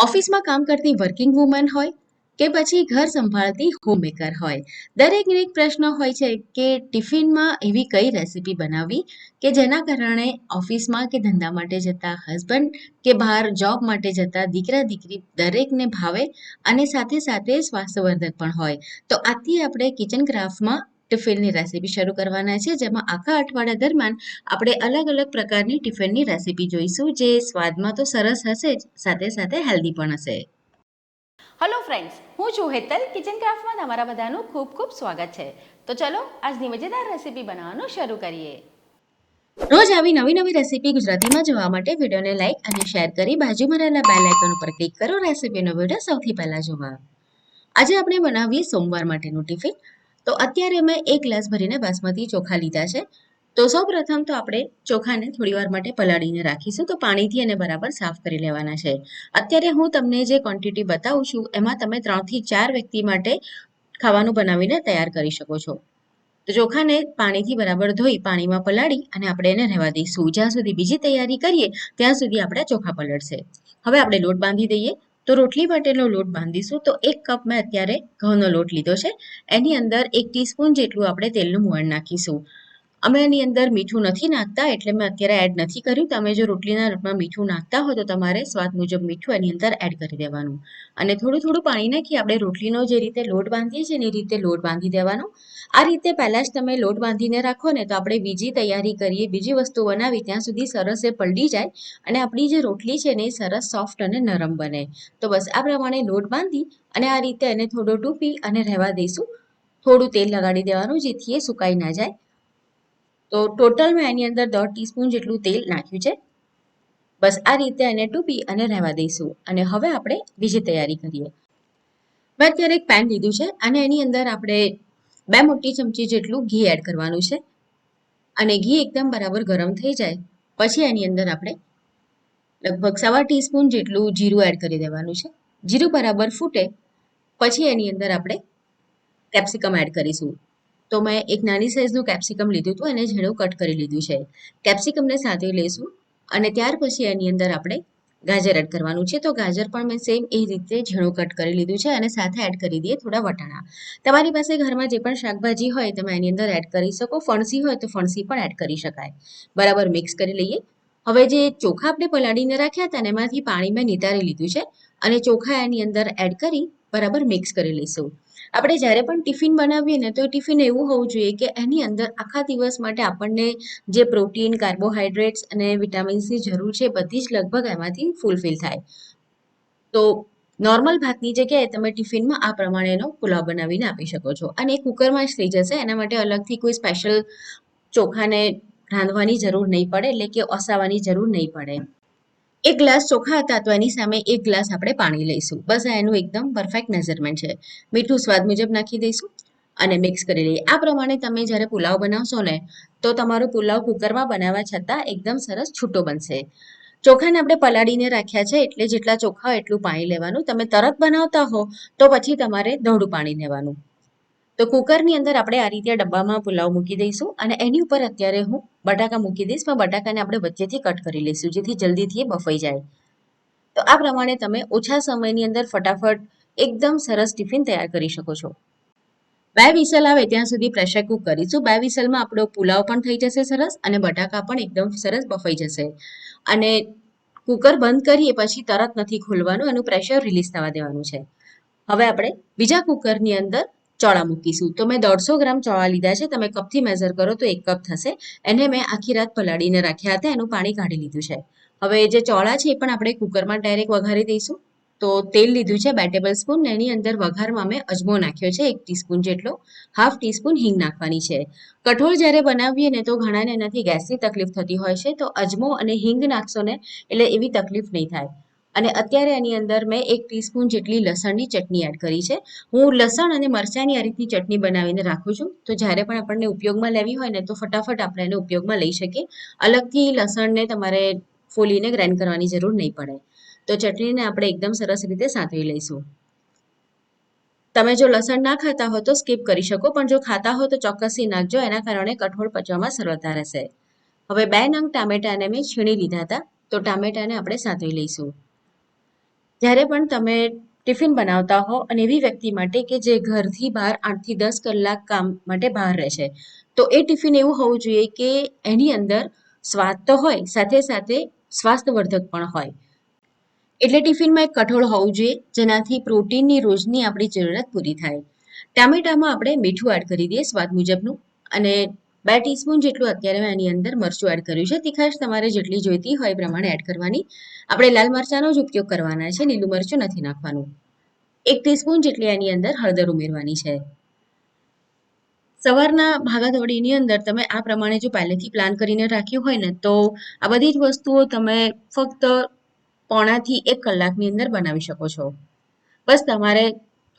ઓફિસમાં કામ કરતી વર્કિંગ વુમન હોય કે પછી ઘર સંભાળતી હોમમેકર હોય. દરેકને એક પ્રશ્ન હોય છે કે ટિફિનમાં એવી કઈ રેસીપી બનાવવી કે જેના કારણે ઓફિસમાં કે ધંધા માટે જતા હસબન્ડ કે બહાર જોબ માટે જતા દીકરા દીકરી દરેકને ભાવે અને સાથે સાથે સ્વાસ્થ્યવર્ધક પણ હોય. તો આજથી આપણે કિચન ક્રાફ્ટમાં ટિફિનની રેસીપી શરૂ કરવાના છે જેમાં આખા અઠવાડિયા દરમિયાન આપણે અલગ અલગ પ્રકારની ટિફિનની રેસીપી જોઈશું જે સ્વાદમાં તો સરસ હશે જ સાથે સાથે હેલ્ધી પણ હશે. હલો ફ્રેન્ડ્સ હું છું હેતલ કિચન ક્રાફ્ટમાં તમારા બધાનું ખૂબ ખૂબ સ્વાગત છે. તો ચલો આજની મજેદાર રેસીપી બનાવવાનું શરૂ કરીએ. રોજ આવી નવી નવી રેસીપી ગુજરાતીમાં જોવા માટે વિડીયોને લાઇક અને શેર કરી બાજુમાં રહેલા બેલ આઇકન ઉપર ક્લિક કરો રેસીપીનો વીડિયો સૌથી પહેલા જોવા. આજે આપણે બનાવીએ સોમવાર માટેનું ટિફિન. તો અત્યારે મેં એક ગ્લાસ ભરીને બાસમતી ચોખા લીધા છે. તો સૌ પ્રથમ તો આપણે ચોખાને થોડી વાર માટે પલાળીને રાખીશું. તો પાણીથી એને બરાબર સાફ કરી લેવાના છે. અત્યારે હું તમને જે ક્વોન્ટિટી બતાવું છું, એમાં તમે ત્રણથી ચાર વ્યક્તિ માટે ખાવાનું બનાવીને તૈયાર કરી શકો છો. તો ચોખાને પાણીથી બરાબર ધોઈ પાણીમાં પલાળી અને આપણે એને રહેવા દઈશું. જ્યાં સુધી બીજી તૈયારી કરીએ, ત્યાં સુધી આપણે ચોખા પલળશે. હવે આપણે લોટ બાંધી દઈએ. તો રોટલી માટેનો લોટ બાંધીશું. તો એક કપ મેં અત્યારે ઘઉંનો લોટ લીધો છે. એની અંદર એક ટીસ્પૂન જેટલું આપણે તેલનું મોણ નાખીશું. અમે એની અંદર મીઠું નથી નાખતા એટલે મેં અત્યારે એડ નથી કર્યું. તમે જો રોટલીના લોટમાં મીઠું નાખતા હોય તો તમારે સ્વાદ મુજબ મીઠું એની અંદર એડ કરી દેવાનું. અને થોડું થોડું પાણી નાખી આપણે રોટલીનો જે રીતે લોટ બાંધીએ છીએ ને એ રીતે લોટ બાંધી દેવાનો. આ રીતે પહેલાં જ તમે લોટ બાંધીને રાખો ને તો આપણે બીજી તૈયારી કરીએ, બીજી વસ્તુ બનાવી ત્યાં સુધી સરસ એ પલડી જાય અને આપણી જે રોટલી છે ને એ સરસ સોફ્ટ અને નરમ બને. તો બસ આ પ્રમાણે લોટ બાંધી અને આ રીતે એને થોડો ટૂંપી અને રહેવા દઈશું. થોડું તેલ લગાડી દેવાનું જેથી એ સુકાઈ ના જાય. તો ટોટલ મેં એની અંદર દોઢ ટીસ્પૂન જેટલું તેલ નાખ્યું છે. બસ આ રીતે એને ટૂંપી અને રહેવા દઈશું. અને હવે આપણે બીજી તૈયારી કરીએ. મેં અત્યારે એક પેન લીધું છે અને એની અંદર આપણે બે મોટી ચમચી જેટલું ઘી એડ કરવાનું છે. અને ઘી એકદમ બરાબર ગરમ થઈ જાય. પછી એની અંદર આપણે લગભગ સવા ટીસ્પૂન જેટલું જીરું એડ કરી દેવાનું છે. જીરું બરાબર ફૂટે. પછી એની અંદર આપણે કેપ્સિકમ એડ કરીશું. તો મેં એક નાની સાઇઝનું કેપ્સિકમ લીધું હતું, એને ઝીણું કટ કરી લીધું છે. કેપ્સિકમને સાથે લઈશું અને ત્યાર પછી એની અંદર આપણે ગાજર એડ કરવાનું છે. તો ગાજર પણ મેં સેમ એ રીતે ઝીણું કટ કરી લીધું છે અને સાથે એડ કરી દઈએ થોડા વટાણા. તમારી પાસે ઘરમાં જે પણ શાકભાજી હોય, તમે એની અંદર એડ કરી શકો. ફણસી હોય તો ફણસી પણ એડ કરી શકાય. બરાબર મિક્સ કરી લઈએ. હવે જે ચોખા આપણે પલાળીને રાખ્યા હતા, એમાંથી પાણી મેં નિતારી લીધું છે અને ચોખા એની અંદર એડ કરી બરાબર મિક્સ કરી લઈશું. આપણે જ્યારે પણ ટિફિન બનાવીએ ને તો ટિફિન એવું હોવું જોઈએ કે એની અંદર આખા દિવસ માટે આપણને જે પ્રોટીન કાર્બોહાઈડ્રેટ્સ અને વિટામિન્સની જરૂર છે બધી જ લગભગ એમાંથી ફૂલફિલ થાય. તો નોર્મલ ભાતની જગ્યાએ તમે ટિફિનમાં આ પ્રમાણેનો પુલાવ બનાવીને આપી શકો છો. અને એ કુકરમાં જ થઈ જશે, એના માટે અલગથી કોઈ સ્પેશિયલ ચોખાને રાંધવાની જરૂર નહીં પડે, એટલે કે ઓસાવાની જરૂર નહીં પડે. એક ગ્લાસ ચોખા હતા તો એની સામે એક ગ્લાસ આપણે પાણી લઈશું. બસ એનું એકદમ પરફેક્ટ મેઝરમેન્ટ છે. મીઠું સ્વાદ મુજબ નાખી દઈશું અને મિક્સ કરી લઈએ. આ પ્રમાણે તમે જ્યારે પુલાવ બનાવશો ને, તો તમારો પુલાવ કુકરમાં બનાવવા છતાં એકદમ સરસ છૂટો બનશે. ચોખાને આપણે પલાળીને રાખ્યા છે એટલે જેટલા ચોખા એટલું પાણી લેવાનું. તમે તરત બનાવતા હો તો પછી તમારે દોઢું પાણી લેવાનું. તો કુકરની અંદર આપણે આ રીતે ડબ્બામાં પુલાવ મૂકી દઈશું અને એની ઉપર અત્યારે હું બટાકા મૂકી દઈશ. પણ બટાકાને આપણે વચ્ચેથી કટ કરી લઈશું, જેથી જલ્દીથી એ બફાઈ જાય. તો આ પ્રમાણે તમે ઓછા સમયની અંદર ફટાફટ એકદમ સરસ ટિફિન તૈયાર કરી શકો છો. બે વિસલ આવે ત્યાં સુધી પ્રેશર કુક કરીશું. બે વિસલમાં આપણો પુલાવ પણ થઈ જશે સરસ અને બટાકા પણ એકદમ સરસ બફાઈ જશે. અને કુકર બંધ કરીએ પછી તરત નથી ખોલવાનું, એનું પ્રેશર રિલીઝ થવા દેવાનું છે. હવે આપણે બીજા કુકરની અંદર ચોળા મૂકીશું. તો મેં દોઢસો ગ્રામ ચોળા લીધા છે. તમે કપથી મેઝર કરો તો એક કપ થશે. એને મેં આખી રાત પલાળીને રાખ્યા હતા. એનું પાણી કાઢી લીધું છે. હવે જે ચોળા છે એ પણ આપણે કુકરમાં ડાયરેક્ટ વઘારી દઈશું. તો તેલ લીધું છે બે ટેબલ સ્પૂન એની અંદર વઘારમાં મેં અજમો નાખ્યો છે, એક ટીસ્પૂન જેટલો. હાફ ટીસ્પૂન હિંગ નાખવાની છે. કઠોળ જ્યારે બનાવીએ ને તો ઘણાને એનાથી ગેસની તકલીફ થતી હોય છે. તો અજમો અને હિંગ નાખશો ને એટલે એવી તકલીફ નહીં થાય. અને અત્યારે એની અંદર મેં એક ટીસ્પૂન જેટલી લસણની ચટણી એડ કરી છે. હું લસણ અને મરચાંની આ રીતની ચટણી બનાવીને રાખું છું. તો જ્યારે પણ આપણને ઉપયોગમાં લેવી હોય ને તો ફટાફટ આપણે એને ઉપયોગમાં લઈ શકીએ. અલગથી લસણને તમારે ફોલીને ગ્રાઇન્ડ કરવાની જરૂર નહીં પડે. તો ચટણીને આપણે એકદમ સરસ રીતે સાંતળી લઈશું. તમે જો લસણ ના ખાતા હો તો સ્કીપ કરી શકો, પણ જો ખાતા હો તો ચોક્કસથી નાખજો. એના કારણે કઠોળ પચવામાં સરળતા રહેશે. હવે બે નંગ ટામેટાને મેં છીણી લીધા હતા. તો ટામેટાને આપણે સાંતળી લઈશું. જ્યારે પણ તમે ટિફિન બનાવતા હો અને એવી વ્યક્તિ માટે કે જે ઘરથી બહાર આઠથી દસ કલાક કામ માટે બહાર રહે છે, તો એ ટિફિન એવું હોવું જોઈએ કે એની અંદર સ્વાદ તો હોય, સાથે સાથે સ્વાસ્થ્યવર્ધક પણ હોય. એટલે ટિફિનમાં એક કઠોળ હોવું જોઈએ, જેનાથી પ્રોટીનની રોજની આપણી જરૂરિયાત પૂરી થાય. ટામેટામાં આપણે મીઠું એડ કરી દઈએ સ્વાદ મુજબનું અને બે ટીસ્પૂન જેટલું અત્યારે મેં એની અંદર મરચું એડ કર્યું છે. તીખાશ તમારે જેટલી જોઈતી હોય એ પ્રમાણે એડ કરવાની. આપણે લાલ મરચાંનો જ ઉપયોગ કરવાના છે, લીલું મરચું નથી નાખવાનું. એક ટીસ્પૂન જેટલી એની અંદર હળદર ઉમેરવાની છે. સવારના ભાગાદોડીની અંદર તમે આ પ્રમાણે જો પહેલેથી પ્લાન કરીને રાખ્યું હોય ને, તો આ બધી જ વસ્તુઓ તમે ફક્ત પોણાથી એક કલાકની અંદર બનાવી શકો છો. બસ તમારે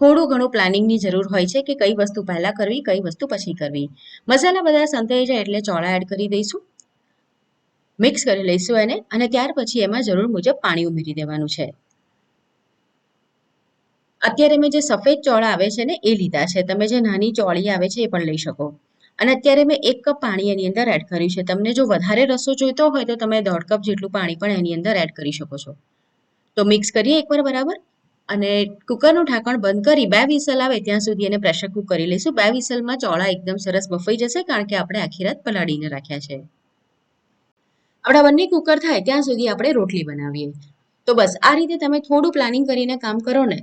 થોડું ઘણું પ્લાનિંગની જરૂર હોય છે કે કઈ વસ્તુ પહેલાં કરવી, કઈ વસ્તુ પછી કરવી. મસાલા બધા સંતાઈ જાય એટલે ચોળા એડ કરી દઈશું. મિક્સ કરી લઈશું એને અને ત્યાર પછી એમાં જરૂર મુજબ પાણી ઉમેરી દેવાનું છે. અત્યારે મેં જે સફેદ ચોળા આવે છે ને, એ લીધા છે. તમે જે નાની ચોળી આવે છે એ પણ લઈ શકો. અને અત્યારે મેં એક કપ પાણી એની અંદર એડ કર્યું છે. તમને જો વધારે રસો જોઈતો હોય તો તમે દોઢ કપ જેટલું પાણી પણ એની અંદર એડ કરી શકો છો. તો મિક્સ કરીએ એકવાર બરાબર? અને કુકરનું ઢાંકણ બંધ કરી બે વિસલ આવે ત્યાં સુધી એને પ્રેશર કુક કરી લઈશું. બે વિસલમાં ચોળા એકદમ સરસ બફાઈ જશે કારણ કે આપણે આખી રાત પલાળીને રાખ્યા છે. આપણા બંને કુકર થાય ત્યાં સુધી આપણે રોટલી બનાવીએ. તો બસ, આ રીતે તમે થોડું પ્લાનિંગ કરીને કામ કરો ને,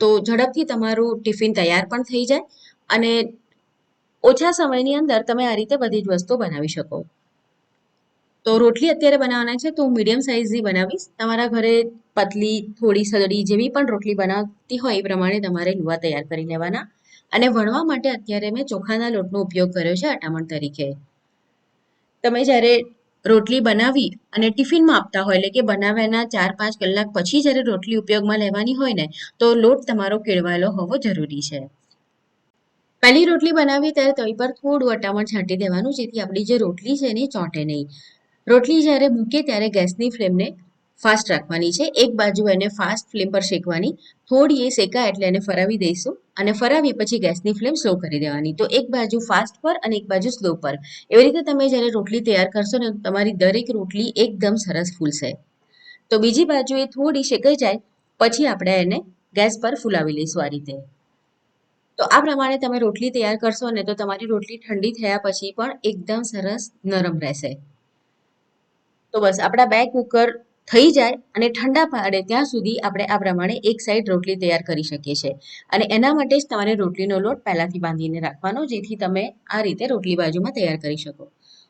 તો ઝડપથી તમારું ટિફિન તૈયાર પણ થઈ જાય અને ઓછા સમયની અંદર તમે આ રીતે બધી જ વસ્તુઓ બનાવી શકો. તો રોટલી અત્યારે બનાવવાના છે, તો હું મીડિયમ સાઇઝની બનાવીશ. તમારા ઘરે પતલી, થોડી સદડી જેવી પણ રોટલી બનાવતી હોય એ પ્રમાણે તમારે લુવા તૈયાર કરી લેવાના. અને વણવા માટે અત્યારે મેં ચોખાના લોટનો ઉપયોગ કર્યો છે અટામણ તરીકે. તમે જ્યારે રોટલી બનાવી અને ટિફિનમાં આપતા હોય, એટલે કે બનાવ્યાના ચાર પાંચ કલાક પછી જ્યારે રોટલી ઉપયોગમાં લેવાની હોય ને, તો લોટ તમારો કેળવાયેલો હોવો જરૂરી છે. પહેલી રોટલી બનાવી ત્યારે તવી પર થોડું અટામણ છાંટી દેવાનું, જેથી આપણી જે રોટલી છે એની ચોંટે નહીં. રોટલી જ્યારે મૂકે ત્યારે ગેસની ફ્લેમને ફાસ્ટ રાખવાની છે. એક બાજુ એને ફાસ્ટ ફ્લેમ પર શેકવાની, થોડી એ શેકાય એટલે એને ફરાવી દઈશું અને ફરાવી પછી ગેસની ફ્લેમ સ્લો કરી દેવાની. તો એક બાજુ ફાસ્ટ પર અને એક બાજુ સ્લો પર. એવી રીતે તમે જ્યારે રોટલી તૈયાર કરશો ને તમારી દરેક રોટલી એકદમ સરસ ફૂલશે. તો બીજી બાજુ એ થોડી શેકાઈ જાય, પછી આપણે એને ગેસ પર ફૂલાવી લઈશું આ રીતે. તો આ પ્રમાણે તમે રોટલી તૈયાર કરશો ને તો તમારી રોટલી ઠંડી થયા પછી પણ એકદમ સરસ નરમ રહેશે. તો બસ આપણા બે કુકર થઈ જાય અને ઠંડા પાડે ત્યાં સુધી આપણે આ પ્રમાણે એક સાઈડ રોટલી તૈયાર કરી શકીએ છીએ. અને એના માટે જ તમારે રોટલીનો લોટ પહેલાંથી બાંધીને રાખવાનો, જેથી તમે આ રીતે રોટલી બાજુમાં તૈયાર કરી શકો.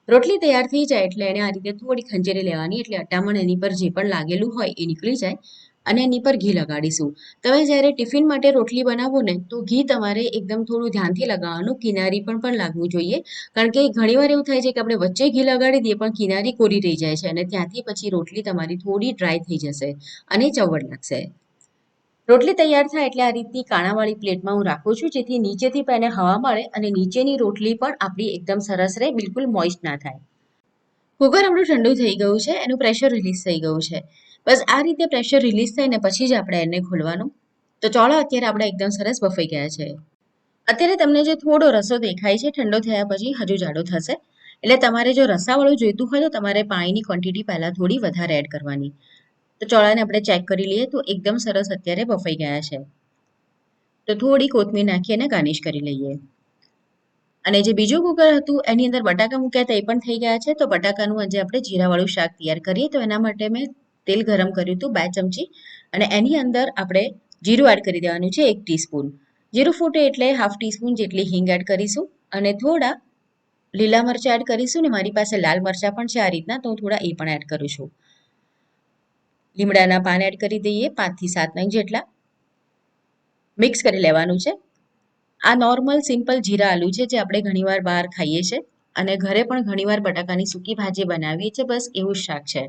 રોટલી તૈયાર થઈ જાય એટલે એને આ રીતે થોડી ખંજેરી લેવાની, એટલે અટામણ એની પર જે પણ લાગેલું હોય એ નીકળી જાય. અને એની પર ઘી લગાડીશું. તમે જ્યારે ટિફિન માટે રોટલી બનાવો ને, તો ઘી તમારે એકદમ થોડું ધ્યાનથી લગાવવાનું, કિનારી પણ પણ લાગવું જોઈએ. કારણ કે ઘણીવાર એવું થાય છે કે આપણે વચ્ચે ઘી લગાડી દઈએ પણ કિનારી કોરી રહી જાય છે અને ત્યાંથી પછી રોટલી તમારી થોડી ડ્રાય થઈ જશે અને ચવડ લાગશે. રોટલી તૈયાર થાય એટલે આ રીતની કાણાવાળી પ્લેટમાં હું રાખું છું, જેથી નીચેથી પણ એને હવા મળે અને નીચેની રોટલી પણ આપણી એકદમ સરસ રહે, બિલકુલ મોઇસ્ટ ના થાય. કુકર આપણું ઠંડુ થઈ ગયું છે, એનું પ્રેશર રિલીઝ થઈ ગયું છે. બસ આ રીતે પ્રેશર રિલીઝ થાય ને પછી જ આપણે એને ખોલવાનું. તો ચોળા અત્યારે આપણે એકદમ સરસ બફાઈ ગયા છે. અત્યારે તમને જે થોડો રસો દેખાય છે, ઠંડો થયા પછી હજુ જાડો થશે. એટલે તમારે જો રસાવાળું જોઈતું હોય તો તમારે પાણીની ક્વોન્ટિટી પહેલાં થોડી વધારે એડ કરવાની. તો ચોળાને આપણે ચેક કરી લઈએ તો એકદમ સરસ અત્યારે બફાઈ ગયા છે. તો થોડી કોથમીર નાખી અને ગાર્નિશ કરી લઈએ. અને જે બીજું કુકર હતું, એની અંદર બટાકા મૂક્યા હતા, એ પણ થઈ ગયા છે. તો બટાકાનું આજે આપણે જીરાવાળું શાક તૈયાર કરીએ તો એના માટે મેં તેલ ગરમ કર્યું હતું બે ચમચી અને એની અંદર આપણે જીરું એડ કરી દેવાનું છે એક ટીસ્પૂન જીરું ફૂટે એટલે હાફ ટીસ્પૂન જેટલી હિંગ એડ કરીશું અને થોડા લીલા મરચાં એડ કરીશું ને મારી પાસે લાલ મરચાં પણ છે આ રીતના, તો હું થોડા એ પણ એડ કરું છું. લીમડાના પાન એડ કરી દઈએ પાંચથી સાત નંગ જેટલા. મિક્સ કરી લેવાનું છે. આ નોર્મલ સિમ્પલ જીરા આલુ છે જે આપણે ઘણીવાર બહાર ખાઈએ છીએ અને ઘરે પણ ઘણીવાર બટાકાની સૂકી ભાજી બનાવીએ છીએ, બસ એવું જ શાક છે.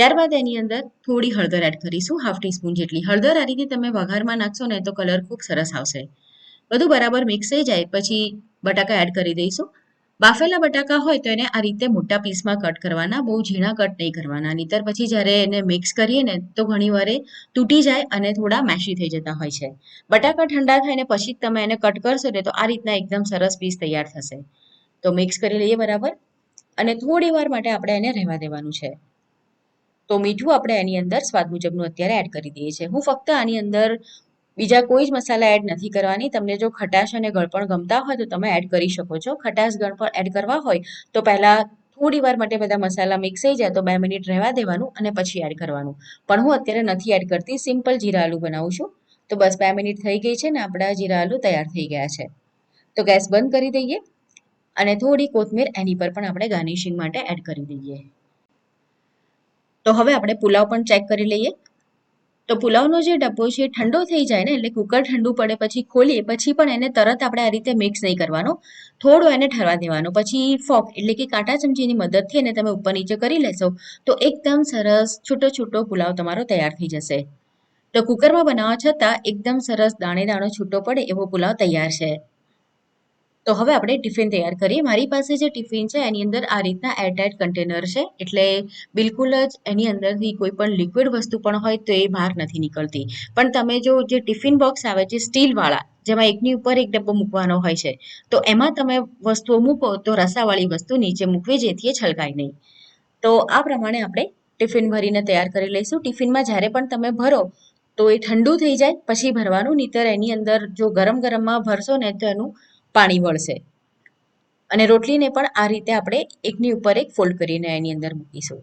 ત્યારબાદ એની અંદર થોડી હળદર એડ કરીશું હાફ ટીસ્પૂન જેટલી. હળદર આ રીતે તમે વઘારમાં નાખશો ને તો કલર ખૂબ સરસ આવશે. બધું બરાબર મિક્સ થઈ જાય, પછી બટાકા એડ કરી દઈશું. બાફેલા બટાકા હોય તો એને આ રીતે મોટા પીસમાં કટ કરવાના, બહુ ઝીણા કટ નહીં કરવાના. નહીતર પછી જ્યારે એને મિક્સ કરીએ ને તો ઘણી વારે તૂટી જાય અને થોડા મેશી થઈ જતા હોય છે. બટાકા ઠંડા થાય ને પછી તમે એને કટ કરશો ને તો આ રીતના એકદમ સરસ પીસ તૈયાર થશે. તો મિક્સ કરી લઈએ બરાબર. અને થોડી વાર માટે આપણે એને રહેવા દેવાનું છે. તો મીઠું આપણે એની અંદર સ્વાદ મુજબનું અત્યારે એડ કરી દઈએ છીએ. હું ફક્ત આની અંદર બીજા કોઈ જ મસાલા એડ નથી કરવાની. તમને જો ખટાશ અને ગળપણ ગમતા હોય તો તમે એડ કરી શકો છો. ખટાશ ગળપણ એડ કરવા હોય તો પહેલાં થોડી વાર માટે બધા મસાલા મિક્સ થઈ જાય તો બે મિનિટ રહેવા દેવાનું અને પછી એડ કરવાનું. પણ હું અત્યારે નથી એડ કરતી. સિમ્પલ જીરા આલુ બનાવું છું. તો બસ બે મિનિટ થઈ ગઈ છે ને આપણા જીરા આલુ તૈયાર થઈ ગયા છે. તો ગેસ બંધ કરી દઈએ અને થોડી કોથમીર એની પર પણ આપણે ગાર્નિશિંગ માટે એડ કરી દઈએ. તો હવે આપણે પુલાવ પણ ચેક કરી લઈએ. તો પુલાવનો જે ડબ્બો છે ઠંડો થઈ જાય ને એટલે કુકર ઠંડુ પડે પછી ખોલીએ, પછી પણ એને તરત આપણે આ રીતે મિક્સ નહીં કરવાનો. થોડો એને ઠરવા દેવાનો, પછી ફોક એટલે કે કાંટા ચમચીની મદદથી એને તમે ઉપર નીચે કરી લેશો, તો એકદમ સરસ છૂટો છૂટો પુલાવ તમારો તૈયાર થઈ જશે. તો કુકરમાં બનાવવા છતાં એકદમ સરસ દાણે દાણો છૂટો પડે એવો પુલાવ તૈયાર છે. તો હવે આપણે ટિફિન તૈયાર કરીએ. મારી પાસે જે ટિફિન છે, એની અંદર આ રીતના એરટાઇટ કન્ટેનર છે. એટલે બિલકુલ જ એની અંદરથી કોઈ પણ લિક્વિડ વસ્તુ પણ હોય તો એ બહાર નથી નીકળતી. પણ તમે જો જે ટિફિન બોક્સ આવે છે સ્ટીલવાળા જેમાં એકની ઉપર એક ડબ્બો મૂકવાનો હોય છે, તો એમાં તમે વસ્તુઓ મૂકો તો રસાવાળી વસ્તુ નીચે મૂકવી, જેથી એ છલકાય નહીં. તો આ પ્રમાણે આપણે ટિફિન ભરીને તૈયાર કરી લઈશું. ટિફિનમાં જ્યારે પણ તમે ભરો તો એ ઠંડુ થઈ જાય, પછી ભરવાનું. નહીતર એની અંદર જો ગરમ ગરમમાં ભરશો ને તો એનું પાણી વળશે. અને રોટલીને પણ આ રીતે આપણે એકની ઉપર એક ફોલ્ડ કરીને એની અંદર મૂકીશું.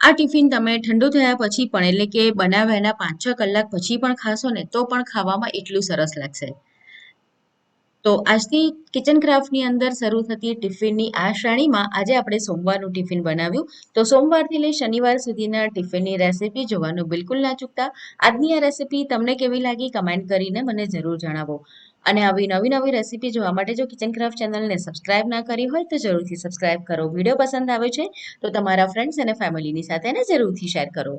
આ ટિફિન તમે ઠંડુ થયા પછી પણ, એટલે કે બનાવ્યા પાંચ છ કલાક પછી પણ ખાશો ને, તો પણ ખાવામાં એટલું સરસ લાગશે. તો આજથી કિચન ક્રાફ્ટની અંદર શરૂ થતી ટિફિનની આ શ્રેણીમાં આજે આપણે સોમવારનું ટિફિન બનાવ્યું. તો સોમવારથી લઈ શનિવાર સુધીના ટિફિનની રેસિપી જોવાનું બિલકુલ ના ચૂકતા. આજની આ રેસીપી તમને કેવી લાગી કમેન્ટ કરીને મને જરૂર જણાવો. અને આવી નવી નવી રેસીપી જોવા માટે જો કિચન ક્રાફ્ટ ચેનલને સબસ્ક્રાઇબ ના કરી હોય તો જરૂરથી સબસ્ક્રાઇબ કરો. વીડિયો પસંદ આવે છે તો તમારા ફ્રેન્ડ્સ અને ફેમિલીની સાથે એને જરૂરથી શેર કરો.